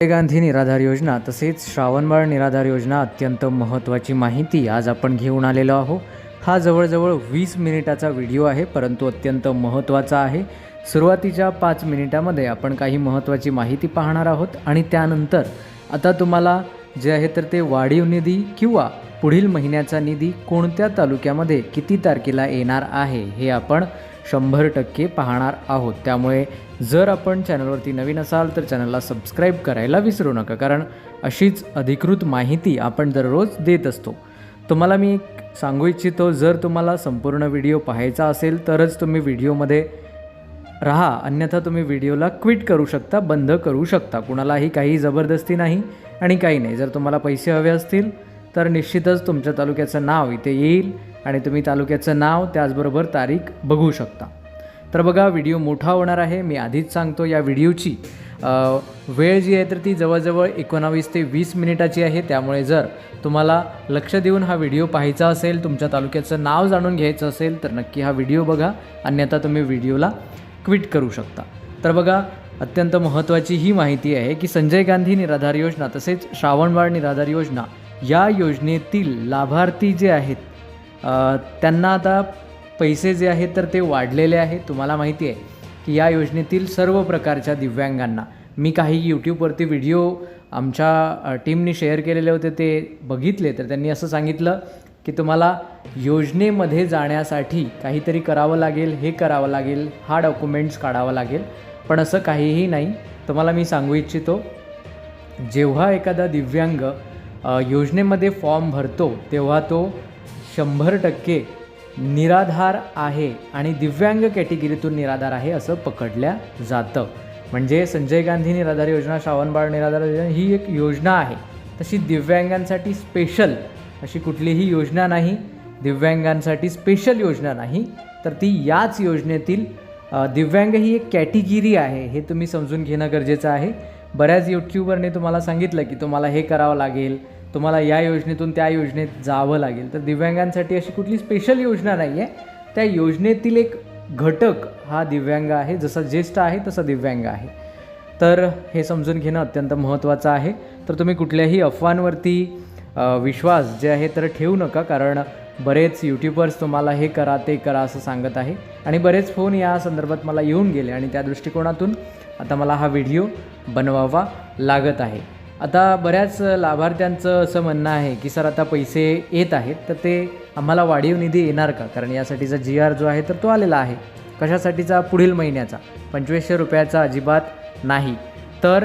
गांधी निराधार योजना तसेच श्रावणबाळ निराधार योजना अत्यंत महत्त्वाची माहिती आज आपण घेऊन आलेलो आहो हा जवळजवळ वीस मिनिटाचा व्हिडिओ आहे परंतु अत्यंत महत्त्वाचा आहे. सुरुवातीच्या पाच मिनिटामध्ये आपण काही महत्त्वाची माहिती पाहणार आहोत आणि त्यानंतर आता तुम्हाला जे आहे तर ते वाढीव निधी किंवा पुढील महिन्याचा निधी कोणत्या तालुक्यामध्ये किती तारखेला येणार आहे हे आपण शंभर टक्के पाहणार आहोत. त्यामुळे जर आपण चॅनलवरती नवीन असाल तर चॅनलला सबस्क्राईब करायला विसरू नका कारण अशीच अधिकृत माहिती आपण दररोज देत असतो. तुम्हाला मी एक सांगू इच्छितो जर तुम्हाला संपूर्ण व्हिडिओ पाहायचा असेल तरच तुम्ही व्हिडिओमध्ये राहा अन्यथा तुम्ही व्हिडिओला क्विट करू शकता बंद करू शकता. कुणालाही काही जबरदस्ती नाही आणि काही नाही. जर तुम्हाला पैसे हवे असतील तर निश्चितच तुमच्या तालुक्याचं नाव इथे येईल आणि तुम्ही तालुक्याचं नाव त्याचबरोबर तारीख बघू शकता. तर बघा व्हिडिओ मोठा होणार आहे. मी आधीच सांगतो या व्हिडिओची वेळ जी आहे तर ती जवळजवळ एकोणावीस ते वीस मिनिटाची आहे. त्यामुळे जर तुम्हाला लक्ष देऊन हा व्हिडिओ पाहायचा असेल तुमच्या तालुक्याचं नाव जाणून घ्यायचं असेल तर नक्की हा व्हिडिओ बघा. अन्यथा तुम्ही व्हिडिओला क्विट करू शकता. तर बघा अत्यंत महत्त्वाची ही माहिती आहे की संजय गांधी निराधार योजना तसेच श्रावणबाळ निराधार योजना या योजनेतील लाभार्थी जे आहेत त्यांना आता पैसे जे आहेत तर ते वाढलेले आहेत. तुम्हाला माहिती आहे की या योजनेतील सर्व प्रकारच्या दिव्यांगांना मी काही यूट्यूबवरती व्हिडिओ आमच्या टीमनी टीमने शेअर केलेले होते ते बघितले. तर त्यांनी असं सांगितलं की तुम्हाला योजनेमध्ये जाण्यासाठी काहीतरी करावं लागेल हे करावं लागेल हा डॉक्युमेंट्स काढावा लागेल. पण असं काहीही नाही. तुम्हाला मी सांगू इच्छितो जेव्हा एखादा दिव्यांग योजनेमध्ये फॉर्म भरतो तेव्हा तो शंभर टक्के निराधार आहे आणि दिव्यांग कॅटेगरीतून निराधार आहे असं पकडल्या जातं. म्हणजे संजय गांधी निराधार योजना श्रावणबाळ निराधार योजना ही एक योजना आहे. तशी दिव्यांगांसाठी स्पेशल अशी कुठलीही योजना नाही दिव्यांगांसाठी स्पेशल योजना नाही. तर ती याच योजनेतील दिव्यांग ही एक कॅटेगिरी आहे हे तुम्ही समजून घेणं गरजेचं आहे. बऱ्याच यूट्यूबरने तुम्हाला सांगितलं की तुम्हाला हे करावं लागेल तुम्हाला या योजनेतून त्या योजनेत जावं लागेल. तर दिव्यांगांसाठी अशी कुठली स्पेशल योजना नाही आहे त्या योजनेतील एक घटक हा दिव्यांग आहे. जसा ज्येष्ठ आहे तसा दिव्यांग आहे. तर हे समजून घेणं अत्यंत महत्त्वाचं आहे. तर तुम्ही कुठल्याही अफवांवरती विश्वास जे आहे तर ठेवू नका. कारण बरेच यूट्यूबर्स तुम्हाला हे करा ते करा असं सांगत आहे. आणि बरेच फोन या संदर्भात मला येऊन गेले आणि त्या दृष्टिकोनातून आता मला हा व्हिडिओ बनवावा लागत आहे. आता बऱ्याच लाभार्थ्यांचं असं म्हणणं आहे की सर आता पैसे येत आहेत तर ते आम्हाला वाढीव निधी येणार का? कारण यासाठीचा जी आर जो आहे तर तो आलेला आहे. कशासाठीचा? पुढील महिन्याचा. पंचवीसशे रुपयाचा अजिबात नाही. तर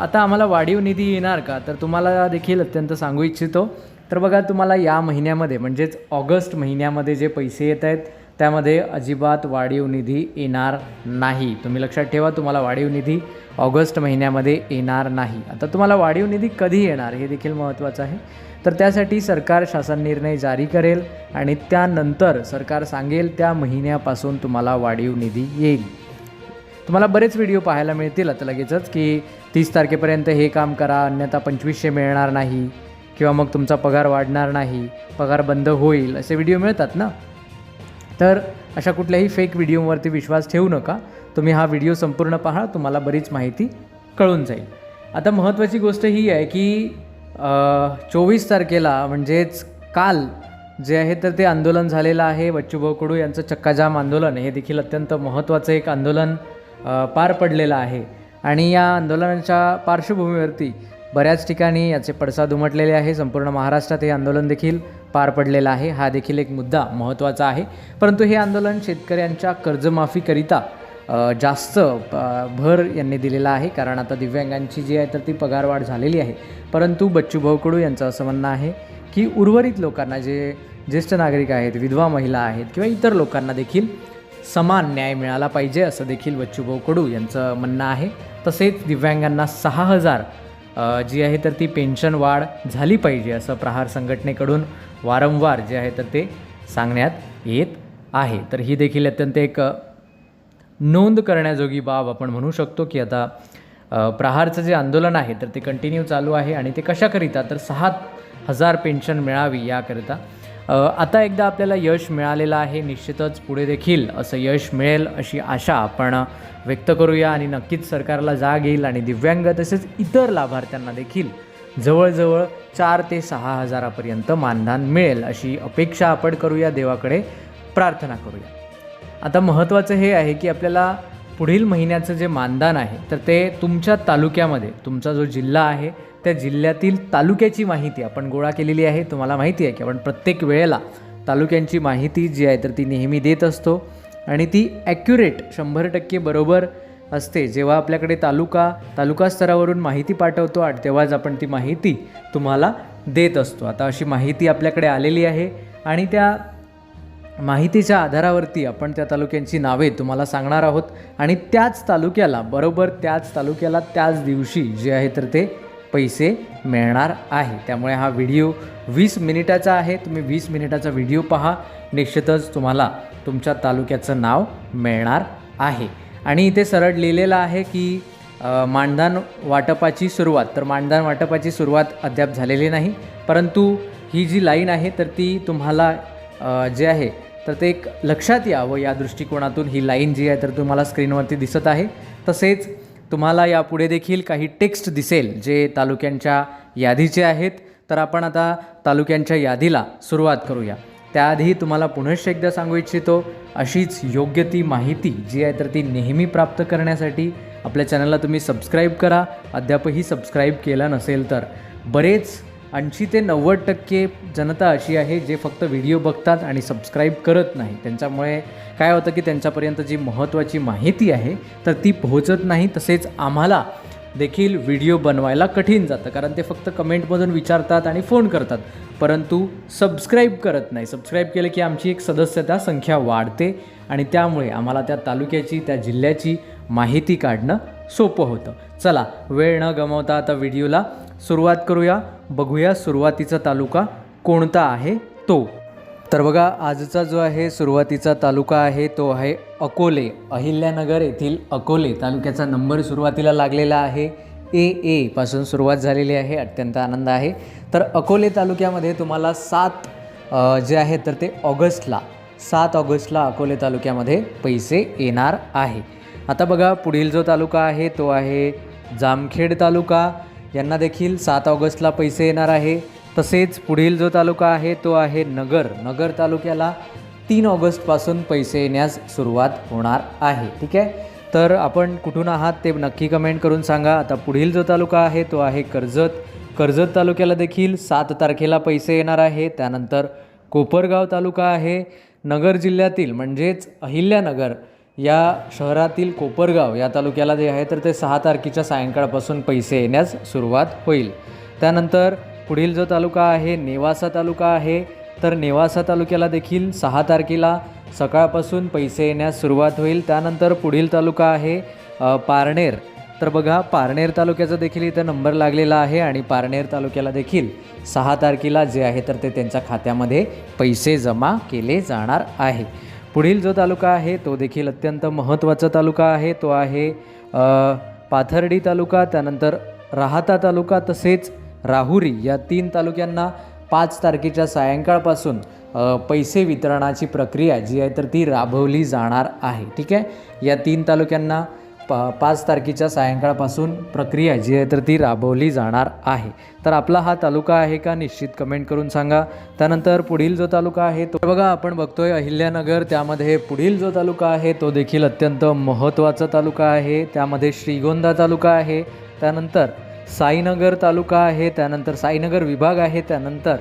आता आम्हाला वाढीव निधी येणार का? तर तुम्हाला देखील अत्यंत सांगू इच्छितो. तर बघा तुम्हाला या महिन्यामध्ये म्हणजेच ऑगस्ट महिन्यामध्ये जे पैसे येत आहेत त्यामध्ये अजिबात वाढीव निधी येणार नाही. तुम्ही लक्षात ठेवा तुम्हाला वाढीव निधी ऑगस्ट महिन्यामध्ये येणार नाही. आता तुम्हाला वाढीव निधी कधी येणार हे देखील महत्त्वाचं आहे. तर त्यासाठी सरकार शासन निर्णय जारी करेल आणि त्यानंतर सरकार सांगेल त्या महिन्यापासून तुम्हाला वाढीव निधी येईल. तुम्हाला बरेच व्हिडिओ पाहायला मिळतील आता लगेचच की तीस तारखेपर्यंत हे काम करा अन्यथा पंचवीसशे मिळणार नाही किंवा मग तुमचा पगार वाढणार नाही पगार बंद होईल असे व्हिडिओ मिळतात ना? तर अशा कुठल्याही फेक व्हिडिओवरती विश्वास ठेवू नका. तुम्ही हा व्हिडिओ संपूर्ण पहा तुम्हाला बरीच माहिती कळून जाईल. आता महत्त्वाची गोष्ट ही आहे की चोवीस तारखेला म्हणजेच काल जे आहे तर ते आंदोलन झालेलं आहे. बच्चूभाऊ कडू यांचं चक्काजाम आंदोलन हे देखील अत्यंत महत्त्वाचं एक आंदोलन पार पडलेलं आहे. आणि या आंदोलनाच्या पार्श्वभूमीवरती बऱ्याच ठिकाणी याचे पडसाद उमटलेले आहे. संपूर्ण महाराष्ट्रात हे आंदोलन देखील पार पडलेला आहे. हा देखील एक मुद्दा महत्त्वाचा आहे. परंतु हे आंदोलन शेतकऱ्यांच्या कर्जमाफीकरिता जास्त भर यांनी दिलेला आहे. कारण आता दिव्यांगांची जी आहे तर ती पगारवाढ झालेली आहे. परंतु बच्चूभाऊ कडू यांचं असं म्हणणं आहे की उर्वरित लोकांना जे ज्येष्ठ नागरिक आहेत विधवा महिला आहेत किंवा इतर लोकांना देखील समान न्याय मिळाला पाहिजे असं देखील बच्चूभाऊ कडू यांचं म्हणणं आहे. तसेच दिव्यांगांना सहा हजार जी आहे तर ती पेन्शन वाढ झाली पाहिजे असं प्रहार संघटनेकडून वारंवार जे आहे तर ते सांगण्यात येत आहे. तर ही देखील अत्यंत एक नोंद करण्याजोगी बाब आपण म्हणू शकतो की आता प्रहारचं जे आंदोलन आहे तर ते कंटिन्यू चालू आहे आणि ते कशाकरिता तर सहा हजार पेन्शन मिळावी याकरिता. आता एकदा आपल्याला यश मिळालेलं आहे निश्चितच पुढे देखील असं यश मिळेल अशी आशा आपण व्यक्त करूया आणि नक्कीच सरकारला जाग येईल आणि दिव्यांग तसेच इतर लाभार्थ्यांना देखील जवळजवळ चार ते सहा हजारापर्यंत मानधन मिळेल अशी अपेक्षा आपण करूया देवाकडे प्रार्थना करूया. आता महत्त्वाचं हे आहे की आपल्याला पुढील महिन्याचं जे मानधन आहे तर ते तुमच्या तालुक्यामध्ये तुमचा जो जिल्हा आहे त्या जिल्ह्यातील तालुक्याची माहिती आपण गोळा केलेली आहे. तुम्हाला माहिती आहे की आपण प्रत्येक वेळेला तालुक्यांची माहिती जी आहे तर ती नेहमी देत असतो आणि ती ॲक्युरेट शंभर टक्के बरोबर असते. जेव्हा आपल्याकडे तालुका तालुका स्तरावरून माहिती पाठवतो आणि तेव्हाच आपण ती माहिती तुम्हाला देत असतो. आता अशी माहिती आपल्याकडे आलेली आहे आणि त्या माहितीच्या आधारावरती आपण त्या तालुक्यांची नावे तुम्हाला सांगणार आहोत आणि त्याच तालुक्याला बरोबर त्याच तालुक्याला त्याच दिवशी जे आहे तर ते पैसे मिळणार आहे. त्यामुळे हा व्हिडिओ वीस मिनिटाचा आहे. तुम्ही वीस मिनिटाचा व्हिडिओ पहा. निश्चितच तुम्हाला तुमच्या तालुक्याचं नाव मिळणार आहे. आणि इथे सरळ लिहिलेलं आहे की मानधन वाटपाची सुरुवात. तर मानधन वाटपाची सुरुवात अद्याप झालेली नाही परंतु ही जी लाईन आहे तर ती तुम्हाला जे आहे तर ते एक लक्षात यावं या दृष्टिकोनातून. ही लाईन जी आहे तर तुम्हाला स्क्रीनवरती दिसत आहे. तसेच तुम्हाला यापुढे देखील काही टेक्स्ट दिसेल जे तालुक्यांच्या यादीचे आहेत. तर आपण आता तालुक्यांच्या यादीला सुरुवात करूया. त्याआधी तुम्हाला पुनश्च एकदा सांगू इच्छितो अशीच योग्य ती माहिती जी आहे तर ती नेहमी प्राप्त करण्यासाठी आपल्या चॅनलला तुम्ही सबस्क्राईब करा. अद्यापही सबस्क्राईब केला नसेल तर. बरेच ऐंशी ते नव्वद टक्के जनता अशी आहे जे फक्त व्हिडिओ बघतात आणि सबस्क्राईब करत नाही. त्यांच्यामुळे काय होतं की त्यांच्यापर्यंत जी महत्त्वाची माहिती आहे तर ती पोहोचत नाही. तसेच आम्हाला देखील व्हिडिओ बनवायला कठीण जातं कारण ते फक्त कमेंटमधून विचारतात आणि फोन करतात. परंतु सबस्क्राईब करत नाही. सबस्क्राईब केलं की आमची एक सदस्यता संख्या वाढते आणि त्यामुळे आम्हाला त्या तालुक्याची त्या जिल्ह्याची माहिती काढणं सोपं होतं. चला वेळ न गमावता आता व्हिडिओला सुरुवात करूया. बघूया सुरुवातीचा तालुका कोणता आहे तो. तर बघा आजचा जो आहे सुरुवातीचा तालुका आहे तो आहे अकोले. अहिल्यानगर येथील अकोले तालुक्याचा नंबर सुरुवातीला लागलेला आहे. ए ए पासून सुरुवात झालेली आहे अत्यंत आनंद आहे. तर अकोले तालुक्यामध्ये तुम्हाला सात जे आहे तर ते ऑगस्टला सात ऑगस्टला अकोले तालुक्यामध्ये पैसे येणार आहे. आता बघा पुढील जो तालुका आहे तो आहे जामखेड तालुका. यांना देखील सात ऑगस्टला पैसे येणार आहे. तसेच पुढील जो तालुका आहे तो आहे नगर. नगर तालुक्याला तीन ऑगस्टपासून पैसे येण्यास सुरुवात होणार आहे. ठीक आहे? तर आपण कुठून आहात ते नक्की कमेंट करून सांगा. आता पुढील जो तालुका आहे तो आहे कर्जत. कर्जत तालुक्याला देखील सात तारखेला पैसे येणार आहे. त्यानंतर कोपरगाव तालुका आहे. नगर जिल्ह्यातील म्हणजेच अहिल्यानगर या शहरातील कोपरगाव या तालुक्याला जे आहे तर ते सहा तारखेच्या सायंकाळपासून पैसे येण्यास सुरुवात होईल. त्यानंतर पुढील जो तालुका आहे नेवासा तालुका आहे तर नेवासा तालुक्याला देखील सहा तारखेला सकाळपासून पैसे येण्यास सुरुवात होईल. त्यानंतर पुढील तालुका आहे पारनेर. तर बघा पारनेर तालुक्याचा देखील इथं नंबर लागलेला आहे आणि पारनेर तालुक्याला देखील सहा तारखेला जे आहे तर ते त्यांच्या खात्यामध्ये पैसे जमा केले जाणार आहे. पुढील जो तालुका आहे तो देखील अत्यंत महत्त्वाचा तालुका आहे. तो आहे पाथर्डी तालुका त्यानंतर राहाता तालुका तसेच राहुरी या तीन तालुक्यांना पाच तारखेच्या सायंकाळपासून पैसे वितरणाची प्रक्रिया जी आहे तर ती राबवली जाणार आहे. ठीक आहे? या तीन तालुक्यांना प पाच तारखेच्या सायंकाळपासून प्रक्रिया जी आहे तर ती राबवली जाणार आहे. तर आपला हा तालुका आहे का निश्चित कमेंट करून सांगा. त्यानंतर पुढील जो तालुका आहे तो बघा आपण बघतोय अहिल्यानगर त्यामध्ये पुढील जो तालुका आहे तो देखील अत्यंत महत्त्वाचा तालुका आहे. त्यामध्ये श्रीगोंदा तालुका आहे. त्यानंतर साईनगर तालुका आहे त्यानंतर साईनगर विभाग आहे त्यानंतर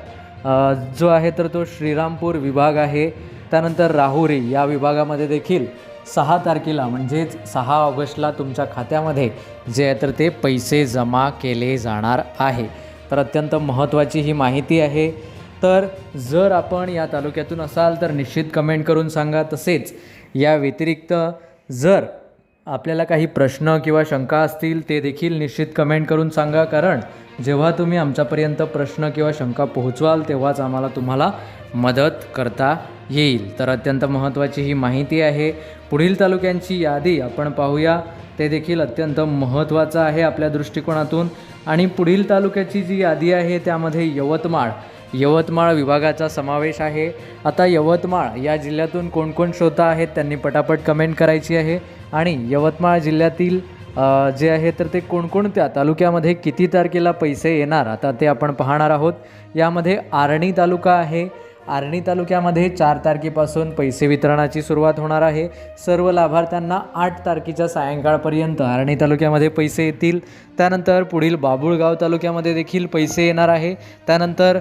जो आहे तर तो श्रीरामपूर विभाग आहे त्यानंतर राहुरी या विभागामध्ये देखील सहा तारखेला म्हणजेच सहा ऑगस्टला तुमच्या खात्यामध्ये जे आहे तर ते पैसे जमा केले जाणार आहे. तर अत्यंत महत्त्वाची ही माहिती आहे. तर जर आपण या तालुक्यातून असाल तर निश्चित कमेंट करून सांगा. तसेच या व्यतिरिक्त जर आपल्याला काही प्रश्न किंवा शंका असतील ते देखील निश्चित कमेंट करून सांगा. कारण जेव्हा तुम्ही आमच्यापर्यंत प्रश्न किंवा शंका पोहोचवाल तेव्हाच आम्हाला तुम्हाला मदत करता येईल. तर अत्यंत महत्त्वाची ही माहिती आहे. पुढील तालुक्यांची यादी आपण पाहूया. ते देखील अत्यंत महत्त्वाचं आहे आपल्या दृष्टिकोनातून. आणि पुढील तालुक्याची जी यादी आहे त्यामध्ये यवतमाळ. यवतमाळ विभागाचा समावेश आहे. आता यवतमाळ या जिल्ह्यातून कोणकोण श्रोता आहेत त्यांनी पटापट कमेंट करायची आहे. आणि यवतमाळ जिल्ह्यातील जे आहे तर ते कोणकोणत्या तालुक्यामध्ये किती तारखेला पैसे येणार आता ते आपण पाहणार आहोत. यामध्ये आर्णी तालुका आहे आर्णी तालुक्यामध्ये चार तारखेपासून पैसे वितरणाची सुरुवात होणार आहे. सर्व लाभार्थ्यांना आठ तारखेच्या सायंकाळपर्यंत आर्णी तालुक्यामध्ये पैसे येतील. त्यानंतर पुढील बाबुळगाव तालुक्यामध्ये देखील पैसे येणार आहे. त्यानंतर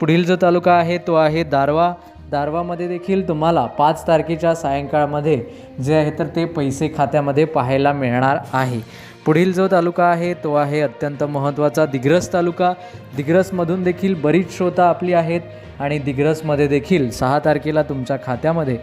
पुढील जो तालुका आहे तो आहे दारवा. दारवामध्ये देखील तुम्हाला पाच तारखेच्या सायंकाळमध्ये जे आहे तर ते पैसे खात्यामध्ये पाहायला मिळणार आहे. पुढील जो तालुका आहे तो आहे अत्यंत महत्त्वाचा दिग्रस तालुका. दिग्रसमधून देखील बरीच श्रोता आपली आहेत आणि दिग्रसमध्ये देखील सहा तारखेला तुमच्या खात्यामध्ये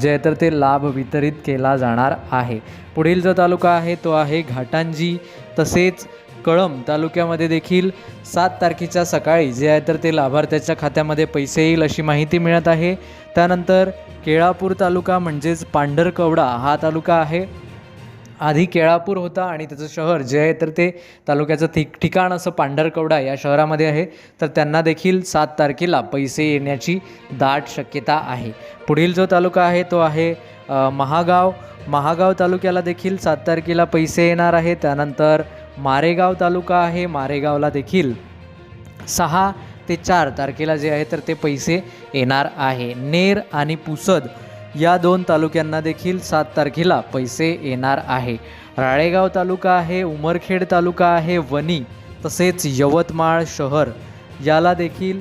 जे आहे तर ते लाभ वितरित केला जाणार आहे. पुढील जो तालुका आहे तो आहे घाटांजी. तसेच कळंब तालुक्यामध्ये देखील सात तारखेच्या सकाळी जे आहे तर ते लाभार्थ्याच्या खात्यामध्ये पैसे येईल अशी माहिती मिळत आहे. त्यानंतर केळापूर तालुका म्हणजेच पांढरकवडा हा तालुका आहे. आधी केळापूर होता आणि त्याचं शहर जे आहे तर ते तालुक्याचं ठिक ठिकाण असं पांढरकवडा या शहरामध्ये आहे. तर त्यांना देखील सात तारखेला पैसे येण्याची दाट शक्यता आहे. पुढील जो तालुका आहे तो आहे महागाव. महागाव तालुक्याला देखील सात तारखेला पैसे येणार आहे. त्यानंतर मारेगाव तालुका आहे. मारेगावला देखील सहा ते चार तारखेला जे आहे तर ते पैसे येणार आहे. नेर आणि पुसद या दोन तालुक्यांना देखील सात तारखेला पैसे येणार आहे. राळेगाव तालुका आहे उमरखेड तालुका आहे वणी तसेच यवतमाळ शहर. याला देखील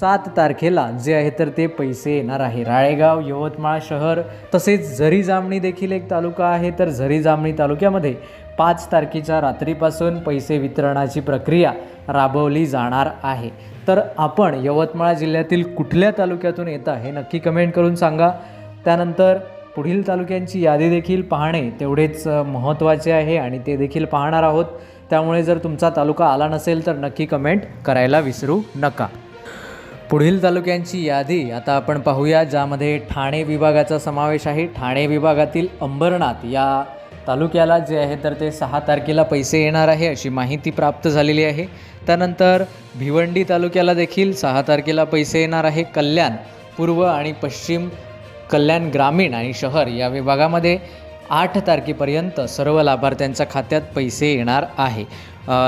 सात तारखेला जे आहे तर ते पैसे येणार आहे. राळेगाव यवतमाळ शहर तसेच झरी जामणी देखील एक तालुका आहे तर झरी जामणी तालुक्यामध्ये पाच तारखेच्या रात्रीपासून पैसे वितरणाची प्रक्रिया राबवली जाणार आहे. तर आपण यवतमाळ जिल्ह्यातील कुठल्या तालुक्यातून येता हे नक्की कमेंट करून सांगा. त्यानंतर पुढील तालुक्यांची यादी देखील पाहणे तेवढेच महत्त्वाचे आहे आणि ते देखील पाहणार आहोत. त्यामुळे जर तुमचा तालुका आला नसेल तर नक्की कमेंट करायला विसरू नका. पुढील तालुक्यांची यादी आता आपण पाहूया ज्यामध्ये ठाणे विभागाचा समावेश आहे. ठाणे विभागातील अंबरनाथ या तालुक्याला जे आहे तर ते सहा तारखेला पैसे येणार आहे अशी माहिती प्राप्त झालेली आहे. त्यानंतर भिवंडी तालुक्याला देखील सहा तारखेला पैसे येणार आहे. कल्याण पूर्व आणि पश्चिम कल्याण ग्रामीण आणि शहर या विभागामध्ये आठ तारखेपर्यंत सर्व लाभार्थ्यांच्या खात्यात पैसे येणार आहे.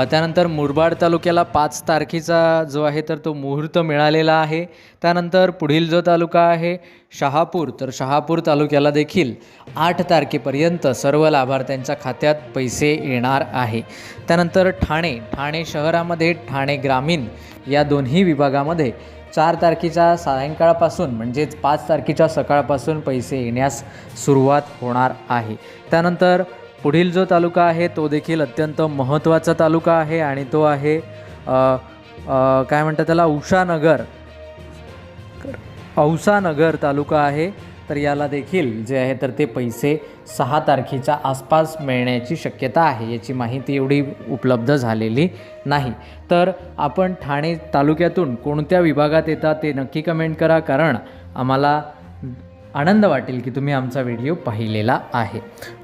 त्यानंतर मुरबाड तालुक्याला पाच तारखेचा जो आहे तर तो मुहूर्त मिळालेला आहे. त्यानंतर पुढील जो तालुका आहे शहापूर तर शहापूर तालुक्याला देखील आठ तारखेपर्यंत सर्व लाभार्थ्यांच्या खात्यात पैसे येणार आहे. त्यानंतर ठाणे ठाणे शहरामध्ये ठाणे ग्रामीण या दोन्ही विभागामध्ये चार तारखेच्या सायंकाळपासून म्हणजेच पाच तारखेच्या सकाळपासून पैसे येण्यास सुरुवात होणार आहे. त्यानंतर पुढील जो तालुका आहे तो देखील अत्यंत महत्त्वाचा तालुका आहे आणि तो आहे काय म्हणतात त्याला उषानगर. औसानगर तालुका आहे. तर याला देखील जे आहे तर ते पैसे सहा तारखेच्या आसपास मिळण्याची शक्यता आहे. याची माहिती एवढी उपलब्ध झालेली नाही. तर आपण ठाणे तालुक्यातून कोणत्या विभागात येतात ते नक्की कमेंट करा कारण आम्हाला आनंद वाटेल की तुम्ही आमचा व्हिडिओ पाहिलेला आहे.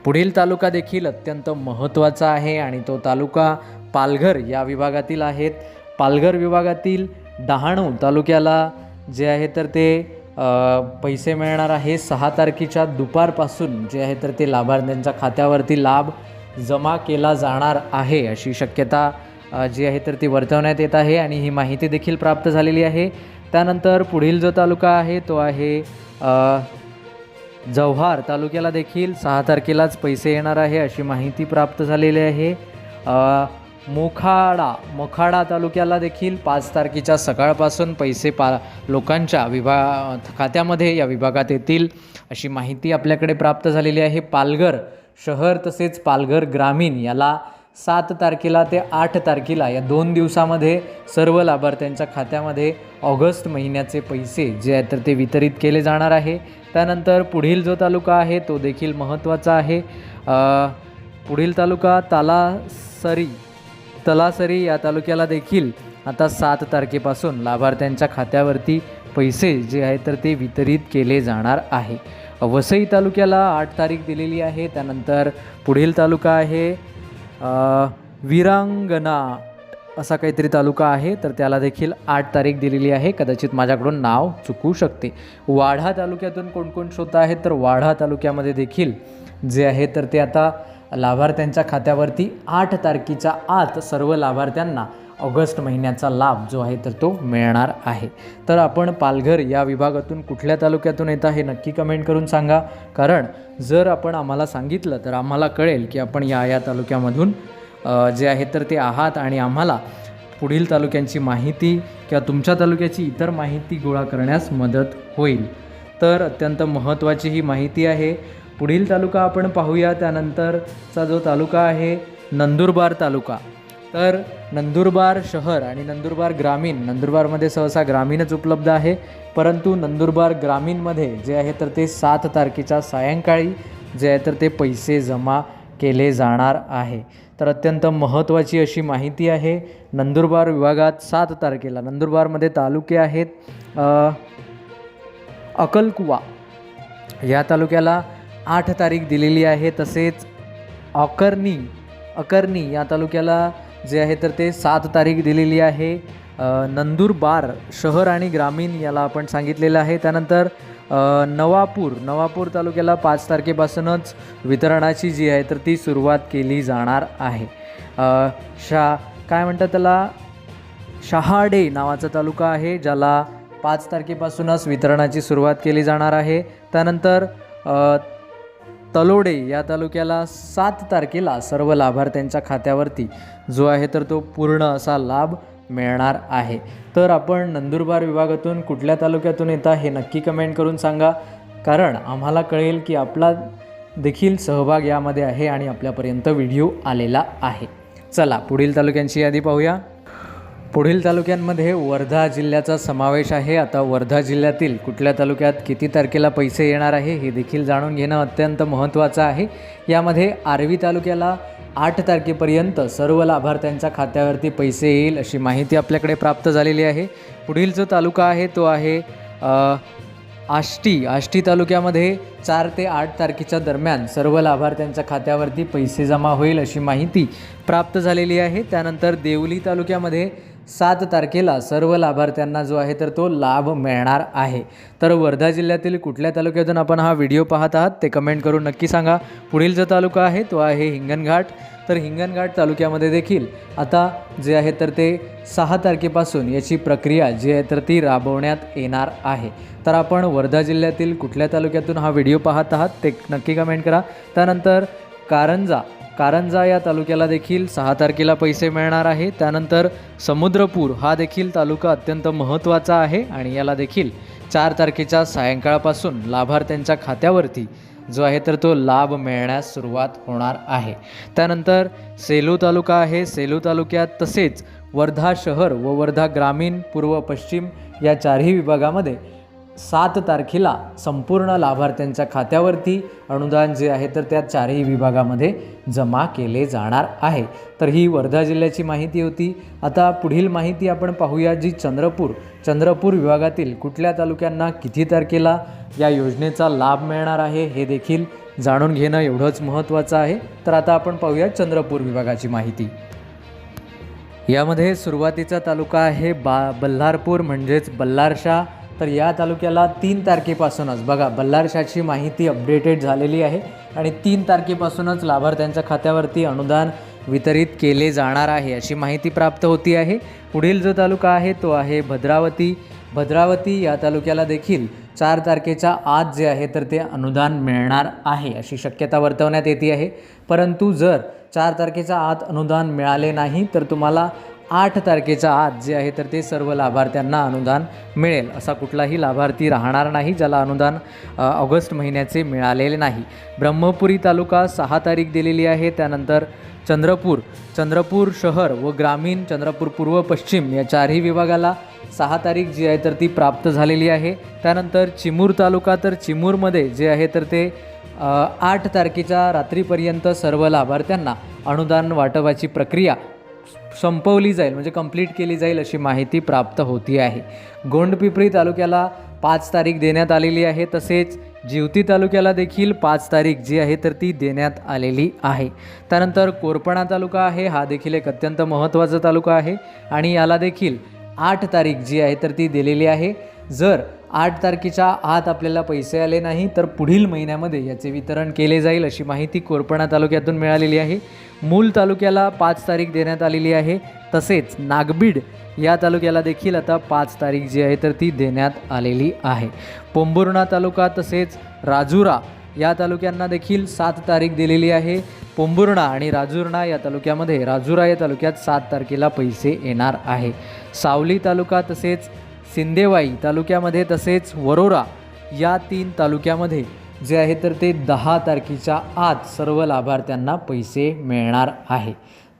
पुढील तालुका देखील अत्यंत महत्त्वाचा आहे आणि तो तालुका पालघर या विभागातील आहेत. पालघर विभागातील डहाणू तालुक्याला जे आहे तर ते पैसे मिळणार आहे. सहा तारखेच्या दुपारपासून जे आहे तर ते लाभार्थ्यांच्या खात्यावरती लाभ जमा केला जाणार आहे अशी शक्यता जी आहे तर ती वर्तवण्यात येत आहे आणि ही माहिती देखील प्राप्त झालेली आहे. त्यानंतर पुढील जो तालुका आहे तो आहे जव्हार तालुक्याला देखील सहा तारखेलाच पैसे येणार आहे अशी माहिती प्राप्त झालेली आहे. मोखाडा मोखाडा तालुक्याला देखील पाच तारखेच्या सकाळपासून पैसे पा लोकांच्या विभा खात्यामध्ये या विभागात येतील. अशी माहिती आपल्याकडे प्राप्त झालेली आहे. पालघर शहर तसेच पालघर ग्रामीण याला सात तारखेला ते आठ तारखेला या दोन दिवसामध्ये सर्व लाभार्थ्यांच्या खात्यामध्ये ऑगस्ट महिन्याचे पैसे जे आहेत तर ते वितरित केले जाणार आहे. त्यानंतर पुढील जो तालुका आहे तो देखील महत्त्वाचा आहे. पुढील तालुका तालासरी तलासरी या तालुक्याला देखील आता सात तारखेपासून लाभार्थ्यांच्या खात्यावरती पैसे जे आहेत तर ते वितरित केले जाणार आहे. वसई तालुक्याला आठ तारीख दिलेली आहे. त्यानंतर पुढील तालुका आहे विरांगणा असा काहीतरी तालुका आहे. तर त्याला देखील आठ तारीख दिलेली आहे. कदाचित माझ्याकडून नाव चुकू शकते. वाढा तालुक्यातून कोणकोण शोध आहेत? तर वाढा तालुक्यामध्ये देखील जे आहे तर ते आता लाभार्थ्यांच्या खात्यावरती आठ तारखेच्या आत सर्व लाभार्थ्यांना ऑगस्ट महिन्याचा लाभ जो आहे तर तो मिळणार आहे. तर आपण पालघर या विभागातून कुठल्या तालुक्यातून येता हे नक्की कमेंट करून सांगा. कारण जर आपण आम्हाला सांगितलं तर आम्हाला कळेल की आपण या या तालुक्यामधून जे आहे तर ते आहात आणि आम्हाला पुढील तालुक्यांची माहिती किंवा तुमच्या तालुक्याची इतर माहिती गोळा करण्यास मदत होईल. तर अत्यंत महत्त्वाची ही माहिती आहे. पुढील तालुका आपण पाहूया. त्यानंतरचा जो तालुका आहे नंदुरबार तालुका. तर नंदुरबार शहर आणि नंदुरबार ग्रामीण नंदुरबारमध्ये सहसा ग्रामीणच उपलब्ध आहे. परंतु नंदुरबार ग्रामीणमध्ये जे आहे तर ते सात तारखेच्या सायंकाळी जे आहे तर ते पैसे जमा केले जाणार आहे. तर अत्यंत महत्त्वाची अशी माहिती आहे नंदुरबार विभागात सात तारखेला. नंदुरबारमध्ये तालुके आहेत अकलकुवा. या तालुक्याला आठ तारीख दिलेली आहे. तसेच अकर्णी अकर्णी या तालुक्याला जे आहे तर ते सात तारीख दिलेली आहे. नंदुरबार शहर आणि ग्रामीण याला आपण सांगितलेलं आहे. त्यानंतर नवापूर नवापूर तालुक्याला पाच तारखेपासूनच वितरणाची जी आहे तर ती सुरुवात केली जाणार आहे. शा काय म्हणतात त्याला? शहाडे नावाचा तालुका आहे ज्याला पाच तारखेपासूनच वितरणाची सुरुवात केली जाणार आहे. त्यानंतर तलोडे या तालुक्याला सात तारखेला सर्व लाभार्थ्यांच्या खात्यावरती जो आहे तर तो पूर्ण असा लाभ मिळणार आहे. तर आपण नंदुरबार विभागातून कुठल्या तालुक्यातून येता हे नक्की कमेंट करून सांगा. कारण आम्हाला कळेल की आपला देखील सहभाग यामध्ये आहे आणि आपल्यापर्यंत व्हिडिओ आलेला आहे. चला पुढील तालुक्यांची यादी पाहूया. पुढील तालुक्यांमध्ये वर्धा जिल्ह्याचा समावेश आहे. आता वर्धा जिल्ह्यातील कुठल्या तालुक्यात किती तारखेला पैसे येणार आहे हे देखील जाणून घेणं अत्यंत महत्त्वाचं आहे. यामध्ये आर्वी तालुक्याला आठ तारखेपर्यंत सर्व लाभार्थ्यांच्या खात्यावरती पैसे येईल अशी माहिती आपल्याकडे प्राप्त झालेली आहे. पुढील जो तालुका आहे तो आहे आष्टी. आष्टी तालुक्यामध्ये चार ते आठ तारखेच्या दरम्यान सर्व लाभार्थ्यांच्या खात्यावरती पैसे जमा होईल अशी माहिती प्राप्त झालेली आहे. त्यानंतर देवली तालुक्यामध्ये सात तारखेला सर्व लाभार्थ्यांना जो आहे तर तो लाभ मिळणार आहे. तर वर्धा जिल्ह्यातील कुठल्या तालुक्यातून आपण हा व्हिडिओ पाहत आहात ते कमेंट करून नक्की सांगा. पुढील जो तालुका आहे तो आहे हिंगणघाट. तर हिंगणघाट तालुक्यामध्ये देखील आता जे आहे तर ते सहा तारखेपासून याची प्रक्रिया जी आहे तर ती राबवण्यात येणार आहे. तर आपण वर्धा जिल्ह्यातील कुठल्या तालुक्यातून हा व्हिडिओ पाहत आहात ते नक्की कमेंट करा. त्यानंतर कारंजा कारंजा या तालुक्याला देखील सहा तारखेला पैसे मिळणार आहे. त्यानंतर समुद्रपूर हा देखील तालुका अत्यंत महत्त्वाचा आहे आणि याला देखील चार तारखेच्या सायंकाळपासून लाभार्थ्यांच्या खात्यावरती जो आहे तर तो लाभ मिळण्यास सुरुवात होणार आहे. त्यानंतर सेलू तालुका आहे. सेलू तालुक्यात तसेच वर्धा शहर व वर्धा ग्रामीण पूर्व पश्चिम या चारही विभागामध्ये सात तारखेला संपूर्ण लाभार्थ्यांच्या खात्यावरती अनुदान जे आहे तर त्या चारही विभागामध्ये जमा केले जाणार आहे. तर ही वर्धा जिल्ह्याची माहिती होती. आता पुढील माहिती आपण पाहूया जी चंद्रपूर चंद्रपूर विभागातील कुठल्या तालुक्यांना किती तारखेला या योजनेचा लाभ मिळणार आहे हे देखील जाणून घेणं एवढंच महत्त्वाचं आहे. तर आता आपण पाहूया चंद्रपूर विभागाची माहिती. यामध्ये सुरुवातीचा तालुका आहे बा बल्लारपूर म्हणजेच बल्लारशा तर या तालुक्याला तीन तारखेपासूनच बघा बल्लारशाची माहिती अपडेटेड झालेली आहे आणि तीन तारखेपासूनच लाभार्थ्यांच्या खात्यावरती अनुदान वितरित केले जाणार आहे अशी माहिती प्राप्त होती आहे. पुढील जो तालुका आहे तो आहे भद्रावती. भद्रावती या तालुक्याला देखील चार तारखेच्या आत जे आहे तर ते अनुदान मिळणार आहे अशी शक्यता वर्तवण्यात येते आहे. परंतु जर चार तारखेच्या आत अनुदान मिळाले नाही तर तुम्हाला आठ तारखेच्या आत जे आहे तर ते सर्व लाभार्थ्यांना अनुदान मिळेल. असा कुठलाही लाभार्थी राहणार नाही ज्याला अनुदान ऑगस्ट महिन्याचे मिळालेले नाही. ब्रह्मपुरी तालुका सहा तारीख दिलेली आहे. त्यानंतर चंद्रपूर चंद्रपूर शहर व ग्रामीण चंद्रपूर पूर्व पश्चिम या चारही विभागाला सहा तारीख जी आहे तर ती प्राप्त झालेली आहे. त्यानंतर चिमूर तालुका तर चिमूरमध्ये जे आहे तर ते आठ तारखेच्या रात्रीपर्यंत सर्व लाभार्थ्यांना अनुदान वाटपाची प्रक्रिया संपवली जाईल म्हणजे कंप्लीट केली जाईल अशी माहिती प्राप्त होती आहे. गोंडपिपरी तालुक्याला पाच तारीख देण्यात आलेली आहे तसेच जिवती तालुक्याला देखील पाच तारीख जी आहे तर ती देण्यात आलेली आहे. त्यानंतर कोरपणा तालुका आहे हा देखील एक अत्यंत महत्त्वाचा तालुका आहे. आणि याला देखील आठ तारीख जी आहे तर ती दिलेली आहे. जर आठ तारखेच्या आत आपल्याला पैसे आले नाही तर पुढील महिन्यामध्ये याचे वितरण केले जाईल अशी माहिती कोरपणा तालुक्यातून मिळालेली आहे. मूल तालुक्याला पाच तारीख देण्यात आलेली आहे. तसेच नागबीड या तालुक्याला देखील आता पाच तारीख जी आहे तर ती देण्यात आलेली आहे. पोंभुर्णा तालुका तसेच राजुरा या तालुक्यांना देखील सात तारीख दिलेली आहे. पोंभुर्णा आणि राजुर्णा या तालुक्यामध्ये राजुरा या तालुक्यात सात तारखेला पैसे येणार आहे. सावली तालुका तसेच सिंदेवाई तालुक्यामध्ये तसेच वरोरा या तीन तालुक्यामध्ये जे आहे तर ते दहा तारखेच्या आत सर्व लाभार्थ्यांना पैसे मिळणार आहे.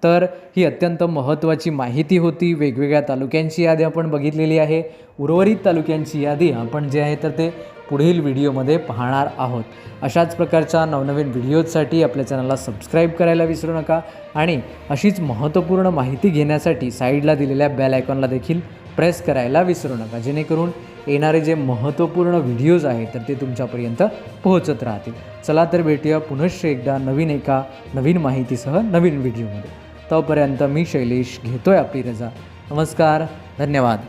तर ही अत्यंत महत्त्वाची माहिती होती. वेगवेगळ्या तालुक्यांची यादी आपण बघितलेली आहे. उर्वरित तालुक्यांची यादी आपण जे आहे तर ते पुढील व्हिडिओमध्ये पाहणार आहोत. अशाच प्रकारच्या नवनवीन व्हिडिओजसाठी आपल्या चॅनलला सबस्क्राईब करायला विसरू नका. आणि अशीच महत्त्वपूर्ण माहिती घेण्यासाठी साईडला दिलेल्या बेल आयकॉनला देखील प्रेस करायला विसरू नका. जेणेकरून येणारे जे महत्त्वपूर्ण व्हिडिओज आहेत तर ते तुमच्यापर्यंत पोहोचत राहतील. चला तर भेटूया पुनश्च एकदा नवीन एका नवीन माहितीसह नवीन व्हिडिओमध्ये तोपर्यंत मी शैलेश घेतोय आपली रजा. नमस्कार धन्यवाद.